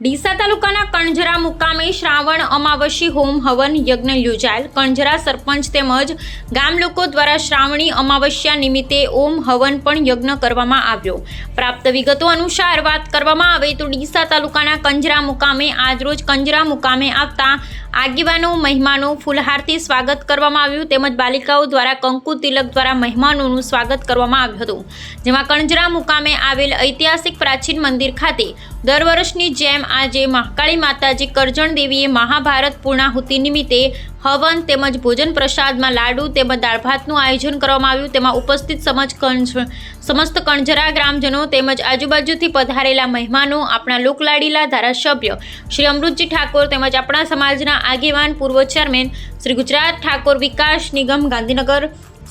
ડીસા તાલુકાના કણજરા મુકામે શ્રાવણ અમાવસી હોમ હવન યજ્ઞ યોજાયેલ. કણજરા સરપંચ તેમજ ગામ લોકો દ્વારા શ્રાવણી અમાવસ્યા નિમિત્તે ઓમ હવન પણ યજ્ઞ કરવામાં આવ્યો. પ્રાપ્ત વિગતો અનુસાર વાત કરવામાં આવે તો ડીસા તાલુકાના કંજરા મુકામે આજરોજ કંજરા મુકામે આવતા આગેવાનો, મહેમાનો ફૂલહારથી સ્વાગત કરવામાં આવ્યું. તેમજ બાલિકાઓ દ્વારા કંકુ તિલક દ્વારા મહેમાનોનું સ્વાગત કરવામાં આવ્યું હતું. જેમાં કણજરા મુકામે આવેલ ઐતિહાસિક પ્રાચીન મંદિર ખાતે દર વર્ષની જેમ આજે મહાકાળી માતાજી કરજણ દેવીએ મહાભારત પૂર્ણાહુતિ નિમિત્તે હવન તેમજ ભોજન પ્રસાદમાં લાડુ તેમજ દાળ ભાતનું આયોજન કરવામાં આવ્યું. તેમાં ઉપસ્થિત સમજ સમસ્ત કણજરા ગ્રામજનો તેમજ આજુબાજુથી પધારેલા મહેમાનો, આપણા લોકલાડીલા ધારાસભ્ય શ્રી અમૃતજી ઠાકોર તેમજ આપણા સમાજના આગેવાન પૂર્વ ચેરમેન શ્રી ગુજરાત ઠાકોર વિકાસ નિગમ ગાંધીનગર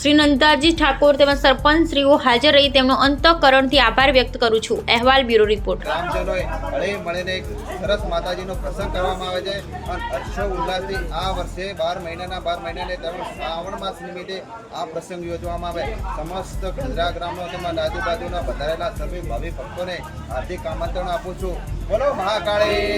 શ્રી નંદાજી ઠાકોર તેમજ સરપંચશ્રીઓ હાજર રહી તેમનો અંતઃકરણથી આભાર વ્યક્ત કરું છું. અહેવાલ બ્યુરો રિપોર્ટ. ગ્રામજનોએ હળે સરસ માતાજીનો પ્રસંગ કરવામાં આવે છે. અને હર્ષો ઉલ્લાસથી આ વર્ષે બાર મહિનાના બાર મહિનાને તેમજ શ્રાવણ માસ નિમિત્તે આ પ્રસંગ યોજવામાં આવે. સમસ્ત ગુજરાત ગ્રામનો તેમજ આજુબાજુના વધારેલા સર્વે ભાવિ ભક્તોને હાર્દિક આમંત્રણ આપું છું. બોલો મહાકાળી